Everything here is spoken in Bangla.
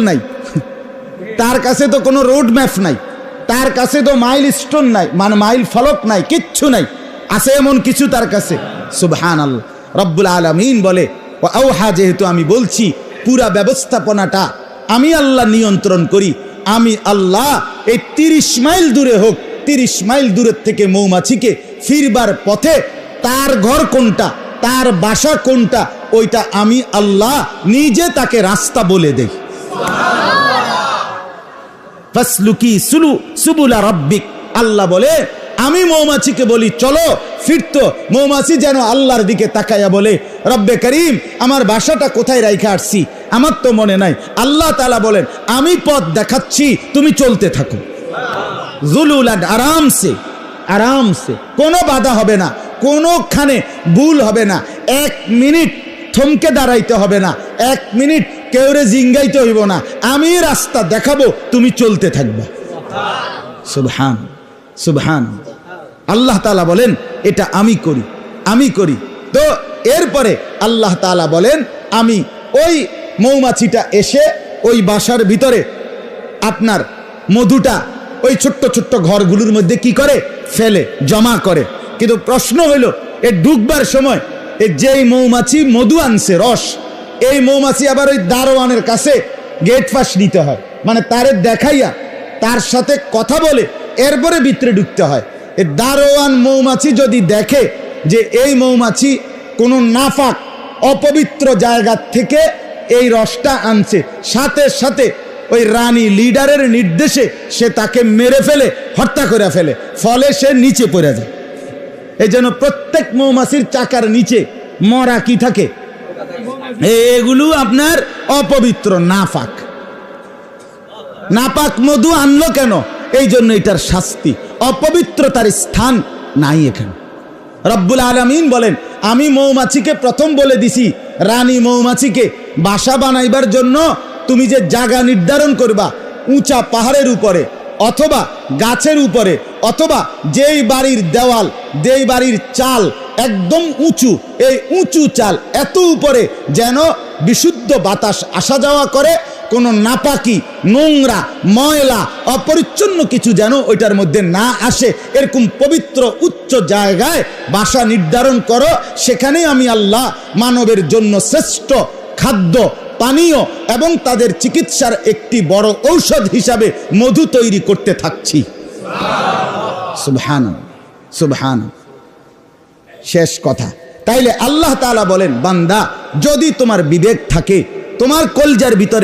নাই। তার কাছে তো কোনো রোড ম্যাপ নাই। তার কাছে তো মাইল স্টোন নাই মানে মাইল ফলক নাই, কিচ্ছু নাই। আছে এমন কিছু তার কাছে। সুবহান রব্বুল আলমিন বলে আউহা যেহেতু আমি বলছি, পুরা ব্যবস্থাপনাটা আমি আল্লাহ নিয়ন্ত্রণ করি, আমি আল্লাহ এই তিরিশ মাইল দূরে হোক, তিরিশ মাইল দূরের থেকে মৌমাছিকে ফিরবার পথে তার ঘর কোনটা, তার বাসা কোনটা, ওইটা আমি আল্লাহ নিজে তাকে রাস্তা বলে দেই। আল্লাহ বলে, আমি মৌমাছিকে বলি, চলো ফিরতো, মৌমাছি যেন আল্লাহর দিকে তাকাইয়া বলে, রব্বে করিম, আমার বাসাটা কোথায় রাইখা আসছি? আমার তো মনে নাই। আল্লাহ তালা বলেন, আমি পথ দেখাচ্ছি, তুমি চলতে থাকো। জুলুলান আরামসে আরামসে। কোনো বাধা হবে না, কোনোখানে ভুল হবে না। এক মিনিট থমকে দাঁড়াইতে হবে না। এক মিনিট কেউরে জিঙ্গাইতে হইব না। আমি রাস্তা দেখাবো, তুমি চলতে থাকবা। সুবহান সুবহান। আল্লাহ তালা বলেন, এটা আমি করি আমি করি। তো এরপরে আল্লাহ তালা বলেন, আমি ওই মৌমাছিটা এসে ওই বাসার ভিতরে আপনার মধুটা ওই ছোট্ট ছোট্ট ঘরগুলোর মধ্যে কি করে? ফেলে, জমা করে। কিন্তু প্রশ্ন হইল, এ ডুববার সময় এ যেই মৌমাছি মধু আনছে, রস এই মৌমাছি আবার ওই দারোয়ানের কাছে গেট পাস নিতে হয়। মানে তারে দেখাইয়া, তার সাথে কথা বলে, এরপরে ভিতরে ঢুকতে হয়। এ দারোয়ান মৌমাছি যদি দেখে যে এই মৌমাছি কোনো নাফাক, অপবিত্র জায়গা থেকে এই রসটা আনছে, সাথে সাথে ওই রানী লিডারের নির্দেশে সে তাকে মেরে ফেলে, হত্যা করে ফেলে, ফলে সে নিচে পড়ে যায়। এই জন্য প্রত্যেক মৌমাছির চাকার নিচে মরা কি থাকে? এগুলো আপনার অপবিত্র নাফাক নাপাক মধু আনলো কেন? এই জন্য এটার শাস্তি। অপবিত্রতার স্থান নাই এখানে। রব্বুল আলমিন বলেন, আমি মৌমাছিকে প্রথম বলে দিছি, রানী মৌমাছিকে বাসা বানাইবার জন্য তুমি যে জায়গা নির্ধারণ করবা, উঁচা পাহাড়ের উপরে, অথবা গাছের উপরে, অথবা যেই বাড়ির দেওয়াল, যেই বাড়ির চাল একদম উঁচু। এই উঁচু চাল এত উপরে যেন বিশুদ্ধ বাতাস আসা যাওয়া করে, কোনো নাপাকি, নোংরা, ময়লা, অপরিচ্ছন্ন কিছু যেন ওইটার মধ্যে না আসে। এরকম পবিত্র উচ্চ জায়গায় বাসা নির্ধারণ করো, সেখানে আমি আল্লাহ মানবের জন্য শ্রেষ্ঠ খাদ্য, পানীয় এবং তাদের চিকিৎসার একটি বড় ঔষধ হিসাবে মধু তৈরি করতে থাকছি। সুবহান সুবহান শেষ কথা। তাইলে আল্লাহ তাআলা বলেন বান্দা যদি তোমার বিবেক থাকে তোমার কলজার ভিতরে